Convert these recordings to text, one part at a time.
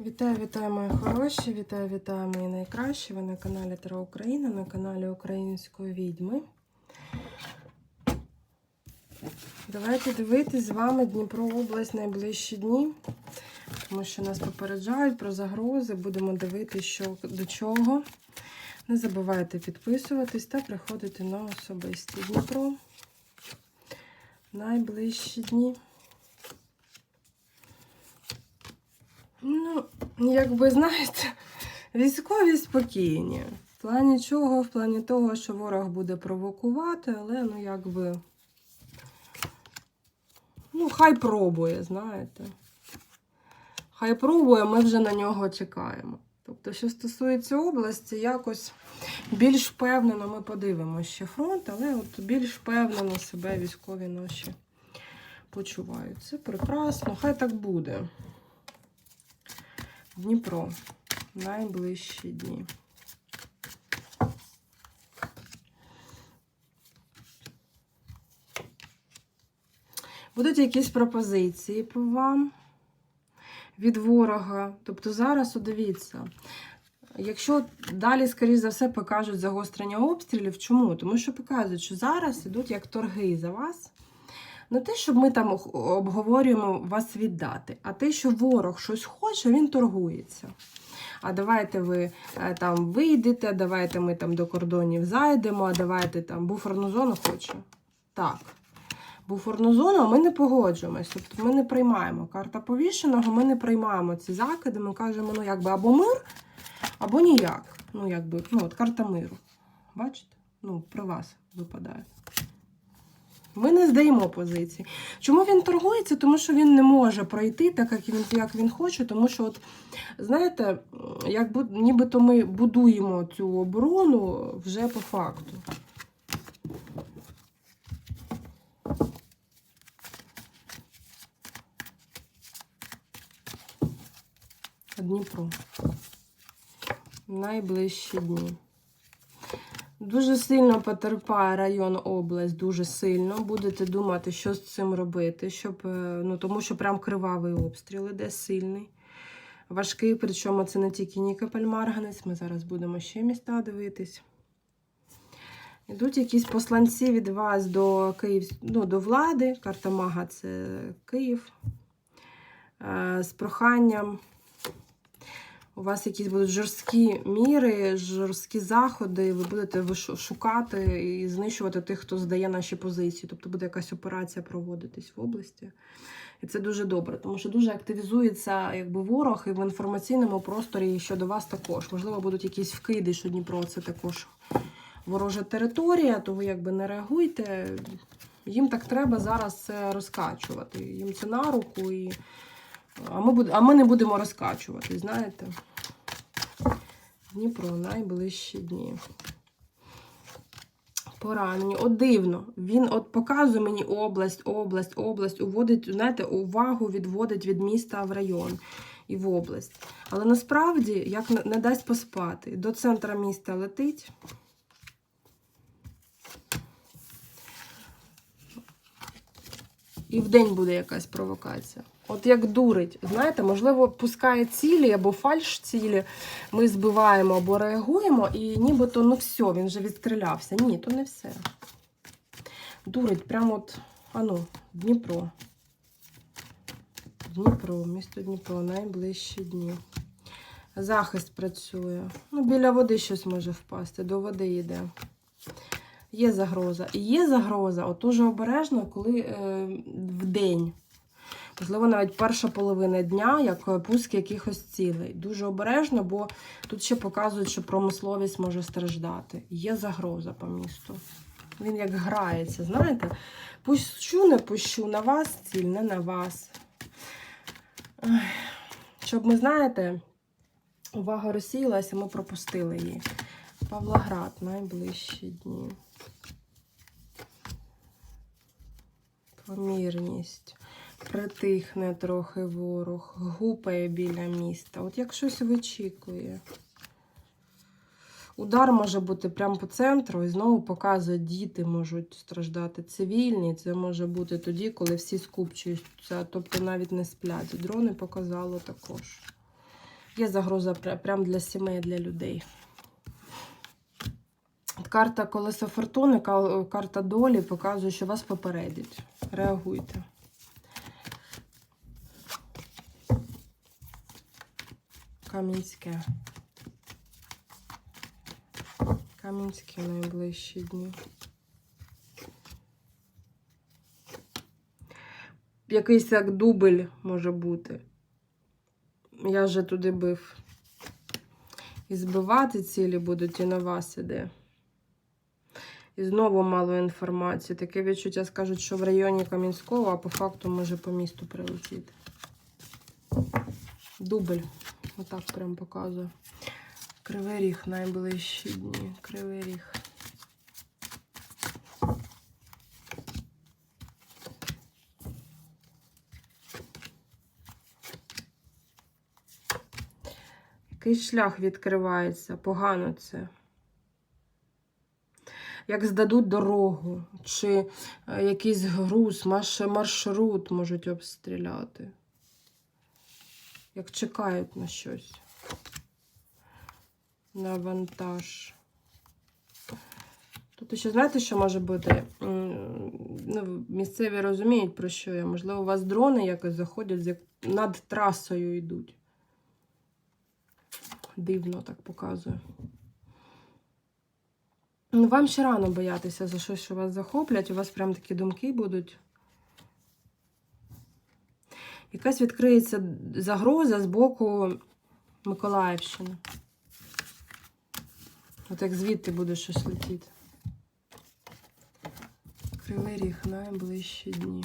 Вітаю, вітаю, мої хороші! Вітаю, вітаю, мої найкращі! Ви на каналі Тара Україна, на каналі Української відьми. Давайте дивитись з вами Дніпро область найближчі дні, тому що нас попереджають про загрози. Будемо дивитися, що до чого. Не забувайте підписуватись та приходити на особисті Дніпро. Найближчі дні. Ну, якби знаєте, військові спокійні. В плані чого? В плані того, що ворог буде провокувати, але ну якби. Ну, хай пробує, знаєте. Хай пробує, ми вже на нього чекаємо. Тобто, що стосується області, якось більш впевнено ми подивимося ще фронт, але от більш впевнено себе військові наші почувають. Це прекрасно, хай так буде. Дніпро. Найближчі дні. Будуть якісь пропозиції по вам від ворога. Тобто зараз, от дивіться, якщо далі, скоріш за все, покажуть загострення обстрілів, чому? Тому що показують, що зараз ідуть як торги за вас. Не те, щоб ми там обговорюємо вас віддати, а те, що ворог щось хоче, він торгується. А давайте ви е, там вийдете, давайте ми там до кордонів зайдемо, а давайте там буферну зону хоче. Так. Буферну зону ми не погоджуємось, тобто ми не приймаємо. Карта повішеного, ми не приймаємо ці закиди, ми кажемо, ну якби або мир, або ніяк. Ну, якби, ну, от карта миру. Бачите? Ну, при вас випадає. Ми не здаємо позиції. Чому він торгується? Тому що він не може пройти так, як він, як він хоче. Тому що, от, знаєте, як нібито ми будуємо цю оборону вже по факту. Дніпро. Найближчі дні. Дуже сильно потерпає район область, дуже сильно. Будете думати, що з цим робити, щоб, е, ну, тому що прям кривавий обстріл іде сильний. Важкий, причому це не тільки Нікополь Марганець, ми зараз будемо ще міста дивитись. Ідуть якісь посланці від вас до Київ, ну, до влади. Карта Мага це Київ. Е, З проханням у вас якісь будуть жорсткі міри, жорсткі заходи, ви будете шукати і знищувати тих, хто здає наші позиції. Тобто буде якась операція проводитись в області. І це дуже добре, тому що дуже активізується якби ворог і в інформаційному просторі щодо вас також. Можливо, будуть якісь вкиди, що Дніпро це також ворожа територія, то ви якби не реагуйте. Їм так треба зараз це розкачувати. Їм це на руку і. А ми, буд... а ми не будемо розкачувати, знаєте? Дніпро найближчі дні. Поранені. От дивно. Він от показує мені область, область, область, уводить, знаєте, увагу відводить від міста в район і в область. Але насправді, як не- дасть поспати, до центра міста летить. І вдень буде якась провокація. От як дурить, знаєте, можливо, пускає цілі або фальш цілі, ми збиваємо або реагуємо, і нібито ну все, він вже відстрілявся. Ні, то не все. Дурить, прямо от, ану, Дніпро. Дніпро, місто Дніпро, найближчі дні. Захист працює. Ну, біля води щось може впасти, до води йде. Є загроза. І є загроза, от дуже обережно, коли е, в день. Можливо, навіть перша половина дня, як е, пуск якихось цілей. Дуже обережно, бо тут ще показують, що промисловість може страждати. Є загроза по місту. Він як грається, знаєте? Пущу, не пущу, на вас ціль, не на вас. Щоб ми, знаєте, увага розсіялася, ми пропустили її. Павлоград, найближчі дні. Помірність. Притихне трохи ворог, гупає біля міста. От як щось вичікує. Удар може бути прямо по центру, і знову показує, діти можуть страждати цивільні. Це може бути тоді, коли всі скупчуються, тобто навіть не сплять. Дрони показало також. Є загроза пр- прям для сімей, для людей. Карта колеса фортуни, карта долі показує, що вас попередять. Реагуйте. Кам'янське. Кам'янське найближчі дні. Якийсь як дубль може бути. Я вже туди бив. І збивати цілі будуть, і на вас іде. І знову мало інформації. Таке відчуття скажуть, що в районі Кам'янського, а по факту може по місту прилетіти. Дубль. Отак прям показує. Кривий ріг найближчі дні. Кривий ріг. Якийсь шлях відкривається, погано це. Як здадуть дорогу, чи е, якийсь груз, марш, маршрут можуть обстріляти. Як чекають на щось. На вантаж. Тут ще знаєте, що може бути? Ну, місцеві розуміють, про що я. Можливо, у вас дрони якось заходять, над трасою йдуть. Дивно так показує. Ну, вам ще рано боятися за щось, що вас захоплять. У вас прям такі думки будуть. Якась відкриється загроза з боку Миколаївщини. От як звідти буде щось летіти. Кривий ріг найближчі дні.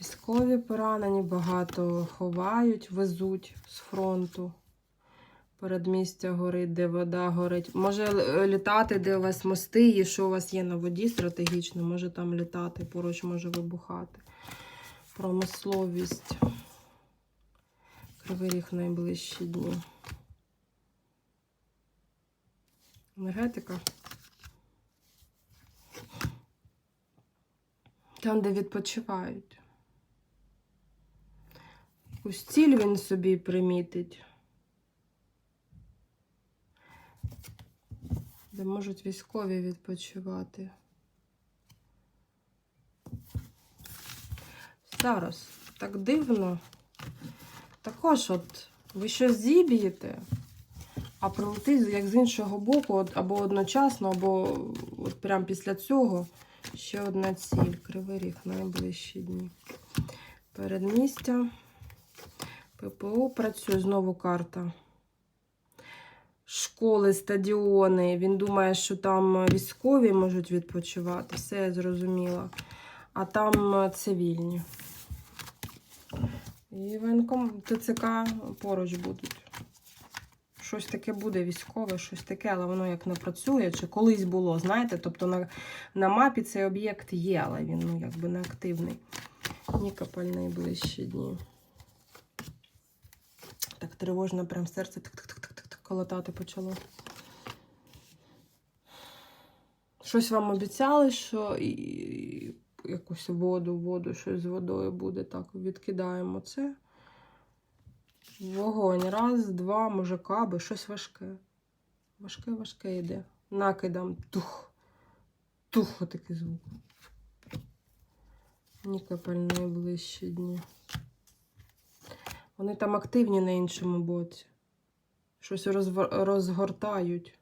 Військові поранені багато ховають, везуть з фронту. Передмістя горить, де вода горить. Може літати, де у вас мости є, що у вас є на воді стратегічно, може там літати, поруч може вибухати. Промисловість. Кривий ріг найближчі дні. Енергетика. Там, де відпочивають. Якусь ціль він собі примітить. Де можуть військові відпочивати. Зараз так дивно. Також от ви щось зіб'єте, а прилетить як з іншого боку, от, або одночасно, або от прямо після цього ще одна ціль. Кривий ріг найближчі дні. Передмістя. ППО працює знову карта. Школи, стадіони. Він думає, що там військові можуть відпочивати. Все я зрозуміла. А там е, цивільні. І воєнком ТЦК поруч будуть. Щось таке буде військове, щось таке, але воно як не працює, чи колись було, знаєте? Тобто на, на мапі цей об'єкт є, але він ну, якби не активний. Нікополь найближчі дні. Так тривожно, прям серце тик-тик-тик-тик колотати почало. Щось вам обіцяли, що і, і якусь воду, воду, щось з водою буде. Так, відкидаємо це. Вогонь. Раз, два, може, каби, щось важке. Важке, важке йде. Накидам тух. Тух, отакий звук. Нікопель найближчі дні. Вони там активні на іншому боці. Щось розгортають.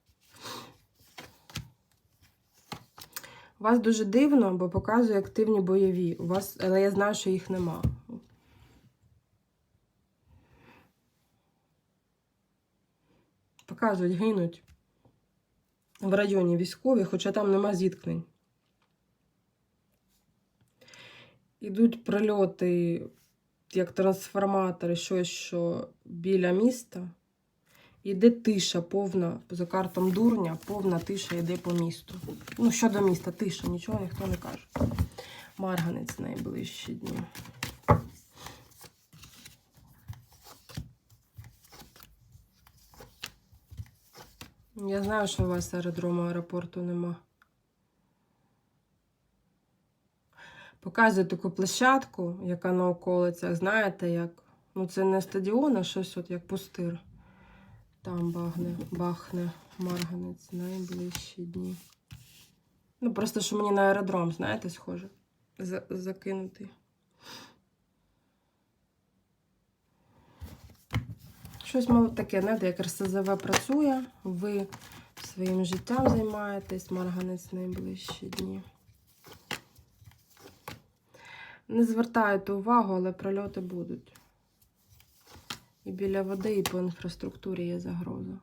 Вас дуже дивно, бо показує активні бойові. У вас, але я знаю, що їх нема. Показують, гинуть в районі військові, хоча там нема зіткнень. Ідуть прильоти, як трансформатори, щось, що біля міста. Іде тиша повна, за картом дурня, повна тиша йде по місту. Ну, щодо міста, тиша, нічого ніхто не каже. Марганець найближчі дні. Я знаю, що у вас аеродрому аеропорту нема. Показую таку площадку, яка на околицях, знаєте, як. Ну, це не стадіон, а щось от як пустир. Там багне, бахне марганець найближчі дні. Ну, просто що мені на аеродром, знаєте, схоже. За- закинутий. Щось мало таке, знаєте, як РСЗВ працює, ви своїм життям займаєтесь, марганець найближчі дні. Не звертайте увагу, але прольоти будуть. І біля води, і по інфраструктурі є загроза.